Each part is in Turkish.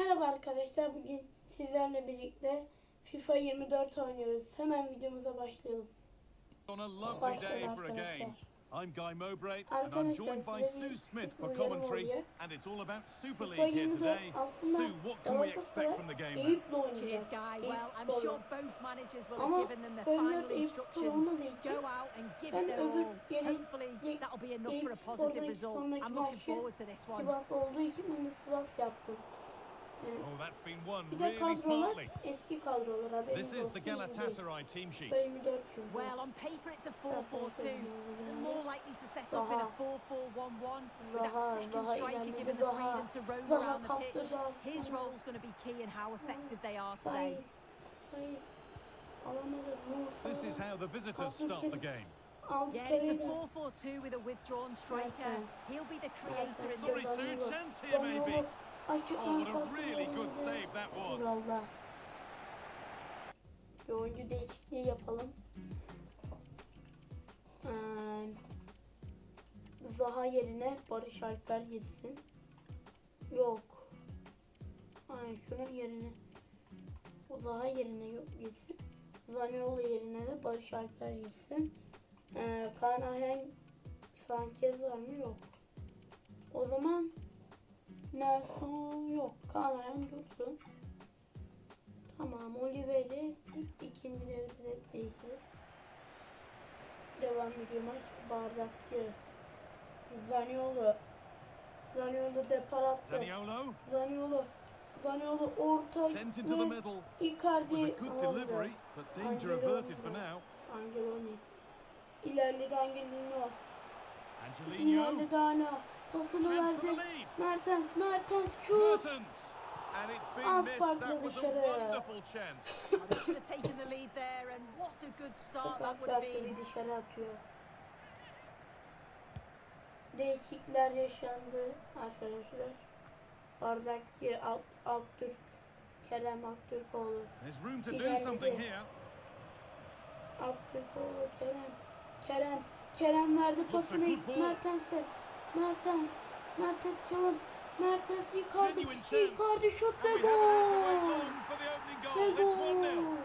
Merhaba arkadaşlar. Bugün sizlerle birlikte FIFA 24 oynuyoruz. Hemen videomuza başlayalım. A arkadaşlar. I'm Guy Mowbray and I'm joined by Sue Smith for commentary olacak. and it's all about Super FIFA League here 24 today. aslında Sue, what can we expect from the game? Cheers, Guy. Well, I'm sure both managers will have given them Fener final instructions. Go out and give ben it their all. Hopefully, that'll be enough for a positive result. I'm looking forward to this one. Sivas olduğu için ben de Sivas yaptım. Yani Oh, that's been won bir de really kadrolar smartly. eski kadrolar haberiniz This is olsun. the. Galatasaray team sheet. 24 çünkü. Well, on paper it's a 4-4-2. More likely to set up in a 4-4-1-1 with that second Zaha striker ilerledi. given the Zaha. freedom to roam Zaha around the pitch. kaptırdı Arsenal'ı. His role's going to be key in how effective they are today. Sayız. Sayız. Alamadı. Musa. This is how the visitors start the game. Aldı Yeah, it's a Pereira. 4-4-2 with a withdrawn striker. Mertens. He'll be the creator in Sorry, this. Sue, chance here maybe. Açıktan what a pas really good verildi. save that was. Valla. Bir oyuncu değişikliği yapalım. Ee, Zaha yerine Barış Alper girsin. Yok. Ay şunun yerine. O Zaha yerine yok girsin. Zaniolo yerine de Barış Alper girsin. Ee, Kaan Ayhan Sanchez var mı? Yok. O zaman Nelson yok. Ayhan dursun. Tamam Oliver'i ikinci devrede değişiriz. Devam ediyor maç. Bardakçı. Zaniolo. Zaniolo depar attı. Zaniolo Zaniolo. Zaniolo orta ve. Icardi aldı. Angeloni. İlerledi. Angelino. İlerledi Ana. Pasını verdi. Mertens, Mertens şut. Az farklı dışarı. wonderful chance. Well, they should have taken the lead there, and what a good start Çok that az would have farklı been. bir dışarı atıyor. Değişiklikler yaşandı arkadaşlar. Bardakçı Alt, Alttürk, Kerem do İlerledi. Aktürkoğlu, Kerem. Kerem, Kerem verdi pasını. Mertens'e. Mertens, Mertens çalım. Mertens, Icardi. Icardi şut ve gol. Ve goal. It's 1-0. gol.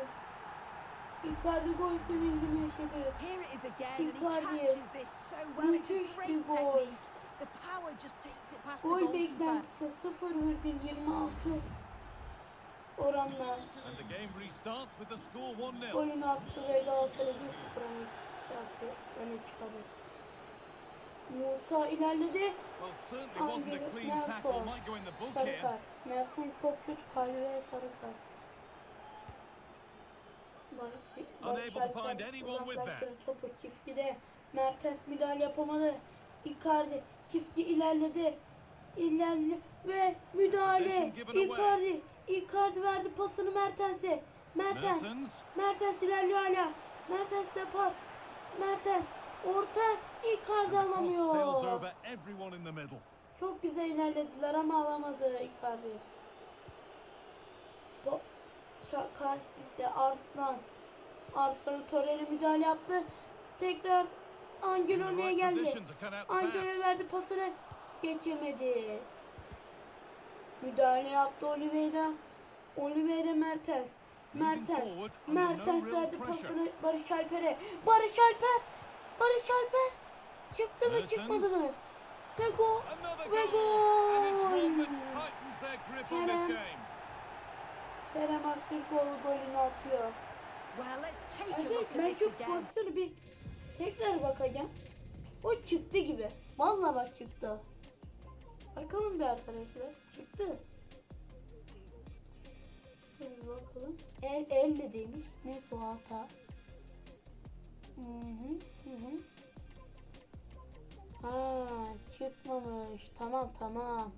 Icardi gol sevincini yaşadı. Icardi. Müthiş bir gol. technique. The power just takes it past the Gol beklentisi 0,26 oranla And the game restarts with the score 1-0. golünü attı ve Galatasaray 1-0 öne şey yapıyor, öne çıkardı. Musa ilerledi. Well, certainly wasn't a Angelo clean tackle. Nelson. Sarı kart. Nelson çok kötü kalbe sarı kart. Barış, Alper uzaklaştırdı topu çiftide. Mertens müdahale yapamadı. Icardi çifti ilerledi. İlerle ve müdahale. Icardi. Icardi verdi pasını Mertens'e. Mertens. Mertens. Mertens ilerliyor hala. Mertens depar. Mertens. Orta. Icardi alamıyor. Çok güzel ilerlediler ama alamadı Icardi. Ça- karşısında Arslan. Arslan Torreira müdahale yaptı. Tekrar Right geldi. pass. verdi pasını. Geçemedi. Müdahale yaptı Oliveira. Oliveira Mertens. Mertens. Mertens verdi pasını Barış Alper'e. Barış Alper. Barış Alper. Çıktı mı çıkmadı mı? Ve gol. Ve gol. Kerem. Kerem Aktürkoğlu golünü atıyor. Evet ben şu pozisyonu bir tekrar bakacağım. O çıktı gibi. Vallahi bak çıktı. Bakalım bir arkadaşlar. Çıktı. Şöyle bakalım. El el dediğimiz ne su hata. Hı hı hı çıkmamış. Tamam tamam.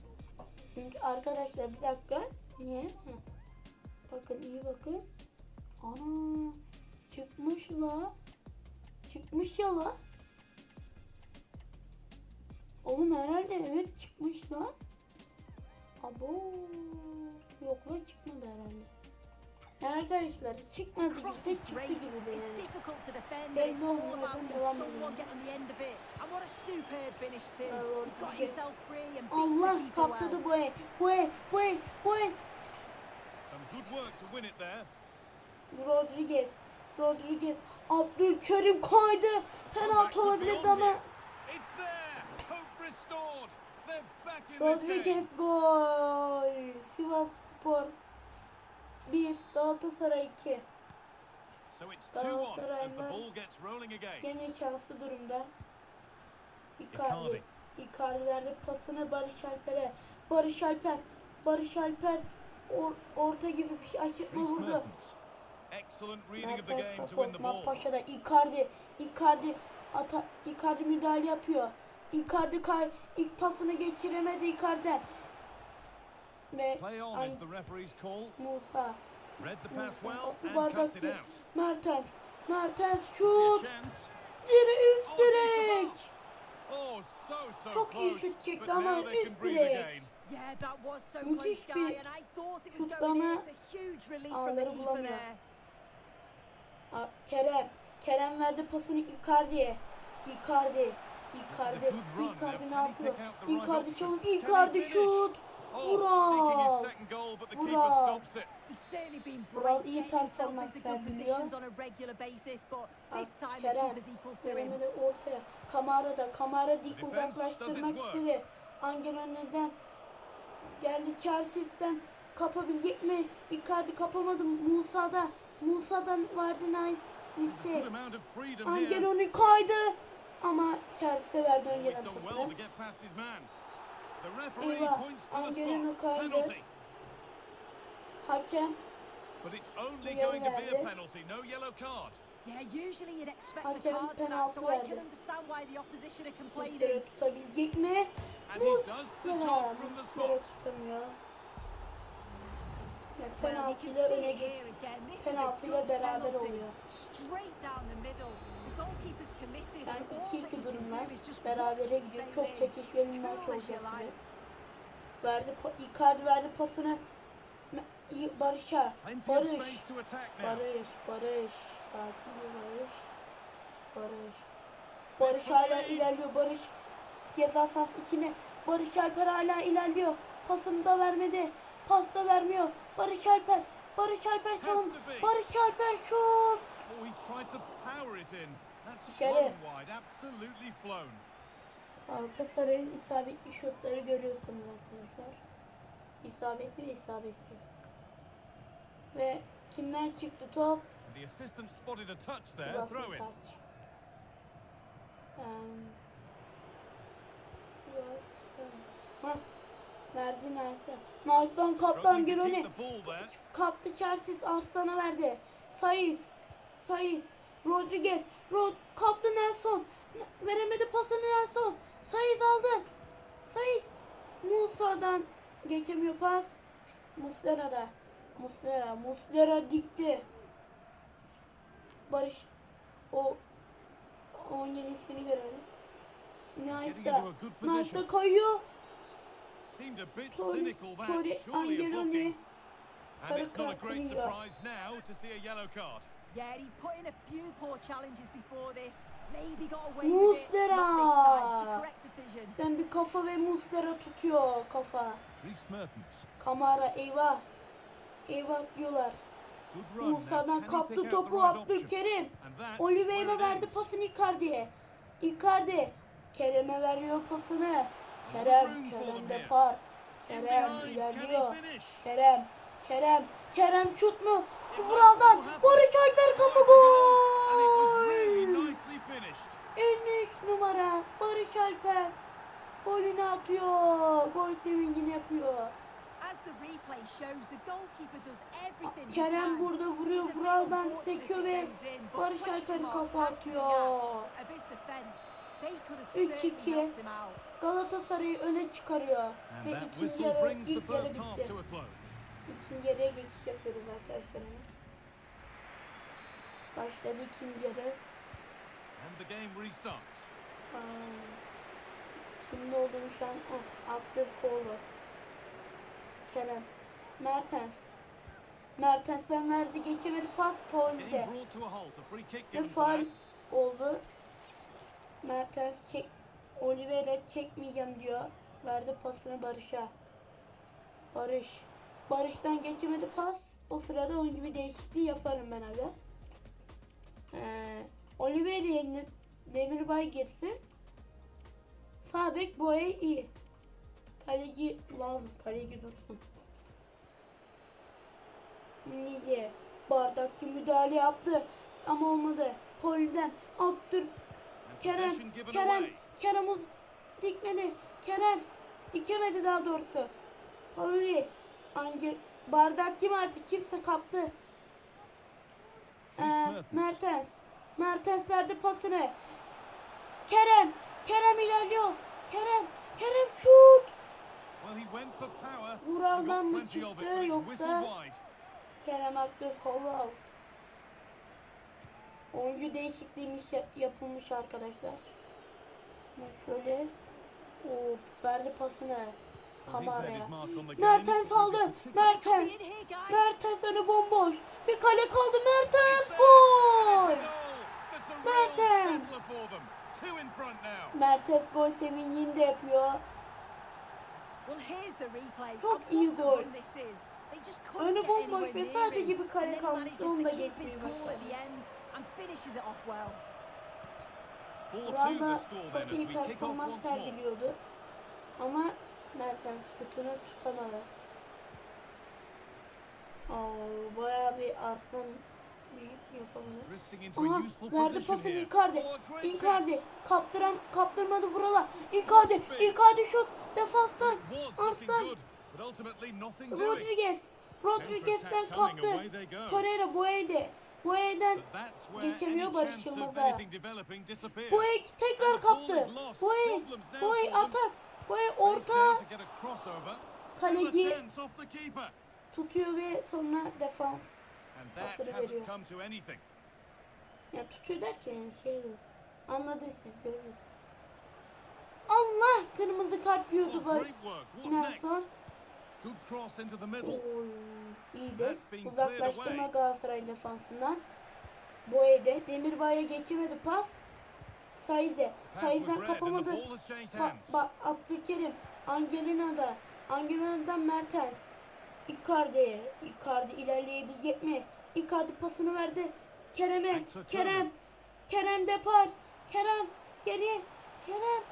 Çünkü arkadaşlar bir dakika. Niye? Bakın iyi bakın. Ana çıkmış la. Çıkmış ya la. Oğlum herhalde evet çıkmış la. Abo. Yok la çıkmadı herhalde. Arkadaşlar çıkmadı gibi de çıktı gibi de It's yani. difficult to defend, but Belli can devam someone ediyoruz. getting the end of it. And what a superb finish too. He got Rodriguez. himself free and beat the Allah kaptırdı bu el. Bu el, bu el, bu el. Rodriguez, Rodriguez, Abdülkerim kaydı. Comeback Penaltı olabilirdi ama here. It's there. Hope restored. They're back in this game. Rodriguez gol. Sivas Spor 1, Galatasaray 2. So it's 2-1 as the Galatasaraylılar gene şanslı durumda. Icardi. Icardi. Verdi pasını Barış Alper'e. Barış Alper. Barış Alper or, orta gibi bir şey Dries vurdu. Mertens. Kafa Osman. Paşa'da Icardi. Icardi ata Icardi müdahale yapıyor. Icardi kay ilk pasını geçiremedi Icardi. Ve call. Musa. Musa well kaptı and bardak cuts it değil. out. Mertens. Mertens şut. Diri üst Oh, direk. Oh, Çok iyi şut çekti ama üst direk. Müthiş bir şutlama. Ağları bulamıyor. Kerem. Kerem verdi pasını Icardi'ye. Icardi. Icardi. Icardi ne yapıyor? Icardi çalıp Icardi şut. Oh, Vural. Vural. Vural iyi performans sergiliyor. positions on a regular basis, but Aa, this time the Kerem. Veremedi ortaya. Kamara da. Kamara dik uzaklaştırmak istedi. Angel önünden geldi Chelsea'den kapabilecek mi? Icardi kapamadı. Musa'da. Musa'dan vardı nice. Freedom Angel onu kaydı. Ama Chelsea verdi önceden pasını. Eyvah, Angelino spot. kaydı. Hakem But it's only Uyarı going to be a penalty, no yellow card. Yeah, usually you'd expect a Hakem card for that, penaltı so I can understand why the opposition are complaining. Tutabilecek mi? And he does the Muslera. job from the Muslera spot. tutamıyor. Penaltıyla öne it geç. here again. This is a Penaltıyla beraber oluyor. Straight down the middle. Yani and all 2-2 that he can durumlar. Berabere gidiyor. Çok çekişmeli bir maç olacak gibi. Verdi, Icardi verdi pasını Barış'a. Barış. Barış, Barış. Sakin ol Barış. Barış. Barış hala ilerliyor. Barış ceza sahası içine. Barış Alper hala ilerliyor. Pasını da vermedi. Pas da vermiyor. Barış Alper. Barış Alper çalım. Barış Alper şut. Dışarı. Galatasaray'ın isabetli şutları görüyorsunuz arkadaşlar. İsabetli ve isabetsiz. Ve kimden çıktı top? Sivas'ın taç. Um, Sivas'ın. Ha, verdi Nice'a. Nice'dan kaptan there. Kaptı Chelsea Arslan'a verdi. Saiz. Saiz. Rodriguez. Rod kaptı Nelson. Veremedi pasını Nelson. Saiz aldı. Saiz. Musa'dan geçemiyor pas. Muslera'da. Muslera. Muslera dikti. Barış. O oyuncunun ismini göremedim. Nice'da. Nice'da kayıyor. Tori. Tori Angeloni. Sarı kartını. Yeah, he put in a few poor challenges before this. Maybe got away with it. Muslera. Den bir kafa ve Muslera tutuyor kafa. Kamara eyvah. Eyvah diyorlar. Musa'dan kaptı topu? Abdülkerim. Oliveira verdi pasını Icardi'ye. Icardi. Kerem'e veriyor pasını. Kerem, Kerem them de here. par. In Kerem ilerliyor. Kerem, Kerem, Kerem şut mu? Vural'dan. Barış Alper kafa gol. finished. 53 numara Barış Alper. Golünü atıyor. Gol sevincini yapıyor. Kerem burada vuruyor. Vural'dan sekiyor ve Barış Alper kafa atıyor. gas of his defence. They could have Üç certainly iki. knocked him out. Galatasaray'ı öne çıkarıyor. And Ve ikinci yarı ilk yarı bitti. İkinci yarıya geçiş yapıyoruz arkadaşlar. Başladı ikinci yarı. And the game restarts. Aa, kimde olduğunu şu an ah, Abdülkoğlu. Kerem. Mertens. Mertens'ten verdi geçemedi pas Paul'de. Ve faal oldu. Mertens çek Oliveira çekmeyeceğim diyor. Verdi pasını Barış'a. Barış. Barış'tan geçemedi pas. O sırada oyuncu bir değişikliği yaparım ben abi. Ee, Oliveira yerine Demirbay girsin. Sağ bek Boye iyi. Kaleci lazım. Kaleci dursun. Niye? Bardakçı müdahale yaptı ama olmadı. Polden And Kerem Kerem. Kerem dikmedi. Kerem dikemedi daha doğrusu. Pauli Angel Bardakçı mı artık kimse kaptı. Ee, Mertens Mertens verdi pasını. Kerem Kerem ilerliyor. Kerem Kerem şut. Vuraldan mı çıktı yoksa. Kerem Aktürkoğlu out. Oyuncu değişikliğimiz ya- yapılmış arkadaşlar. Şöyle. Oo, verdi pasını Game. Mertens aldı. Mertens. Here, guys. Mertens önü bomboş. Bir kale kaldı. Mertens gol. Mertens. Mertens gol sevincini de yapıyor. Çok iyi gol. Önü bomboş ve sadece him. bir kale manages onu da geçmeyi başardı. at the end and finishes it off well. 4-2 Buranda the score then çok iyi performans sergiliyordu. Ama Mertens şutunu tutamadı. Oo, bayağı bir Arslan Aha verdi pasını. Icardi. Icardi kaptıran kaptırmadı Vural'a. Icardi Icardi şut looking Arslan. Rodriguez Rodriguez'den kaptı. Torreira Boye'de. Boye'den geçemiyor Barış Yılmaz'a. Boye tekrar kaptı. Boye Boye atak. Boye orta Kaleci- tutuyor ve sonra defans. Pasını veriyor. Ya tutuyor derken yani şey yok. Anladınız siz gördünüz. Allah kırmızı kart yiyordu next? Nelson. Oy. That's been Uzaklaştırma. Galatasaray defansından. Boye'de. Demirbay'a geçemedi pas. Saize. The kapamadı. Bak bak Abdülkerim. Angelina'da. Angelina'dan Mertens. Icardi. Icardi ilerleyebilecek mi? Icardi pasını verdi. Kerem'e. Kerem. Kerem depar. Kerem. Geriye. Kerem.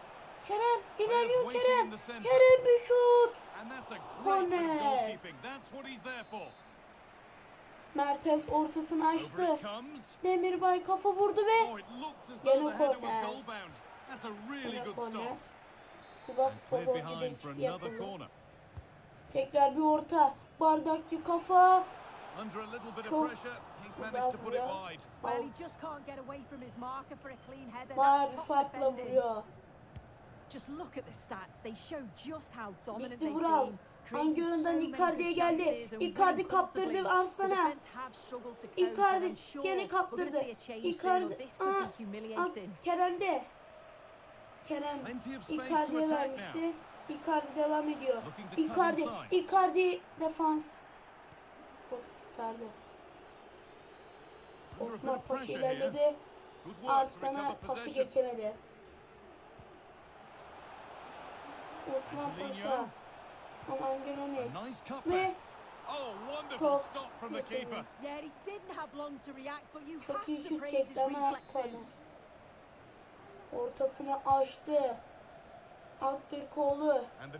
Kerem. ilerliyor Kerem. Kerem bir şut. Corner. Mertens ortasını açtı. Demirbay kafa vurdu ve Oh, Gene yine good korner. Sivas Spor değişikliği another yapıldı. Tekrar bir orta. Bardakçı kafa. Çok güzel vuruyor. wide. Well, Out. he just can't get away from his marker for a clean header. Mavi That's top farkla defending. vuruyor. Just look at the stats. They show just how dominant been. Hangi yönden Icardi'ye geldi. Icardi kaptırdı cope, Icardi gene kaptırdı. Icardi. Aa, aa. Kerem'de. Kerem Icardi'ye vermişti. Icardi devam ediyor. Icardi. Icardi defans. A bit Osman here. ilerledi. Arslan'a pası geçemedi. Osman Paşa. Angelino. Aman Gönoni. A nice cut Ve back. Oh, wonderful Top. stop from the Geçemedi. keeper. Yeah, he didn't have long to react, but you Çok iyi şut çekti ama korner. Ortasını açtı. Aktürkoğlu. And.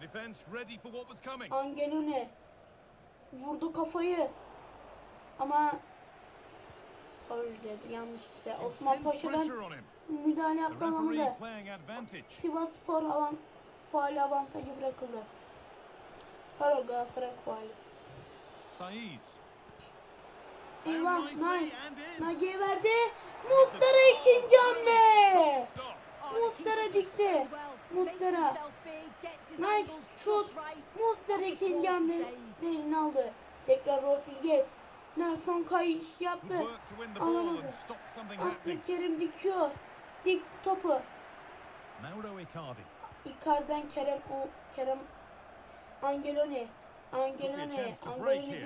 Angelone. Vurdu kafayı. Ama Paul dedi yanlış işte. Osman Paşa'dan müdahale yaptı playing advantage. Sivas Spor avan, faal avantajı bırakıldı. Pardon Galatasaray faali. Saiz. Eyvah nice. Naciye verdi. Mustara ikinci hamle. Mustara dikti. Mustara. Nice şut. Mustara ikinci hamle save. değerini aldı. Tekrar Rodriguez. Nelson kayış yaptı. Alamadı. Abdülkerim dikiyor. Dikti topu. Icardi'den Kerem o Kerem Angeloni. Angelone here.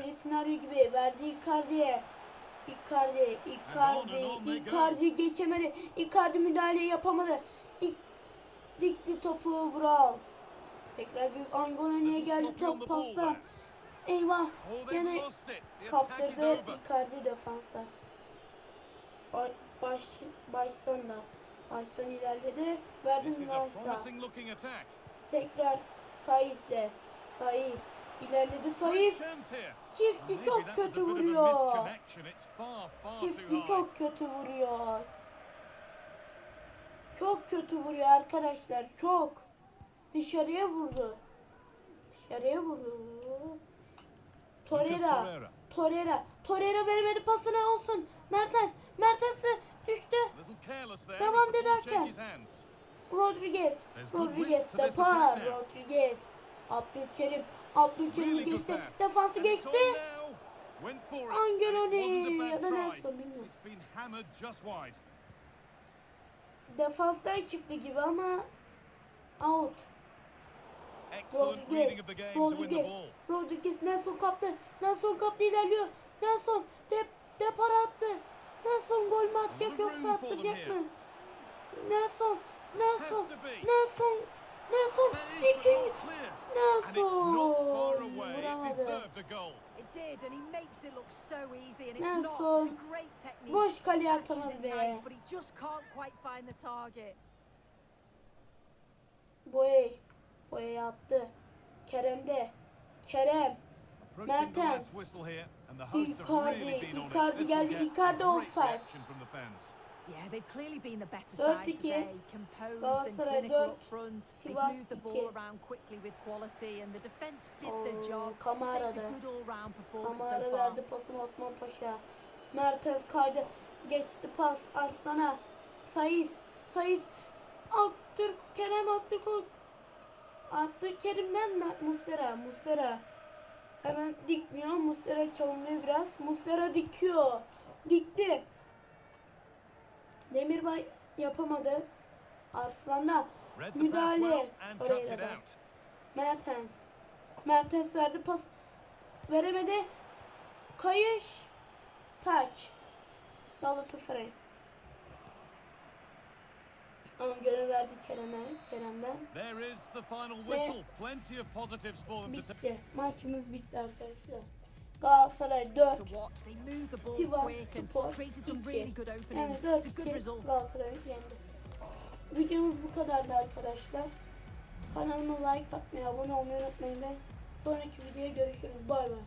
birisini arıyor gibi verdi Icardi'ye. Icardi, Icardi. Icardi geçemedi. Icardi müdahale yapamadı. İk, dikti topu Vural. Tekrar bir Angelone'ye geldi top there. Eyvah is kaptırdı. Icardi defansa. Ba- baş baştan da ilerledi. Verdim Nice'a. Tekrar Saiz'de. Saiz ilerledi Saiz. Maybe çok kötü vuruyor. high. çok kötü vuruyor. Çok kötü vuruyor arkadaşlar. Çok. Dışarıya vurdu. Dışarıya vurdu. Torreira. Torreira. Torreira. Vermedi pasını olsun. Mertens. Mertens de düştü. Devam ederken. Rodriguez. Rodriguez depar. Rodriguez. Abdülkerim. Abdülkerim geçti. Defansı geçti. on now. Went for it. Angelone It wasn't a bad ya da. Nelson bilmiyorum. Defanstan çıktı gibi ama out. Rodriguez. Rodriguez. Rodriguez Nelson kaptı. Nelson kaptı ilerliyor. Nelson dep depara attı. Nelson gol mü atacak yoksa attıracak mı? Nelson, Nelson, be. Nelson, Nelson, ikinci, Nelson vuramadı. deserved a goal. It did, and he makes it look so easy, and it's Nelson, not. It's a great technique. boş kaleye atamadı be. Boye, Boye attı. Kerem'de, Kerem, Mertens. Icardi. Icardi geldi, Icardi offside. Yeah, they've clearly been the better side iki. today. Composed and Galatasaray clinical dört, up front. They've Sivas moved the iki. ball around quickly with quality, and the defence did Oo, their job. Kamara So it's a da. good all-round performance Kamara so far. verdi pasını Osman Paşa. Mertens kaydı. Geçti pas Arslan'a. Saiz. Saiz. Abdül Kerem Abdül Abdülkerim'den mi? Muslera. Muslera. Hemen dikmiyor. Muslera çalımlıyor biraz. Muslera dikiyor. Dikti. Demirbay yapamadı. Pass Müdahale. Torreira'dan. out. Mertens. Mertens verdi pas. Veremedi. Kayış. Taç. Galatasaray. Öngörü verdi Kerem'e. Kerem'den. Ve-. Bitti. Maçımız bitti arkadaşlar. Galatasaray 4. To watch, they moved the ball Sivas Spor created some 2. really good Yani openings. 4 It's a good 2 result. Galatasaray yendi. Videomuz bu kadardı arkadaşlar. Kanalıma like atmayı, abone olmayı unutmayın ve sonraki videoya görüşürüz. Bay bay.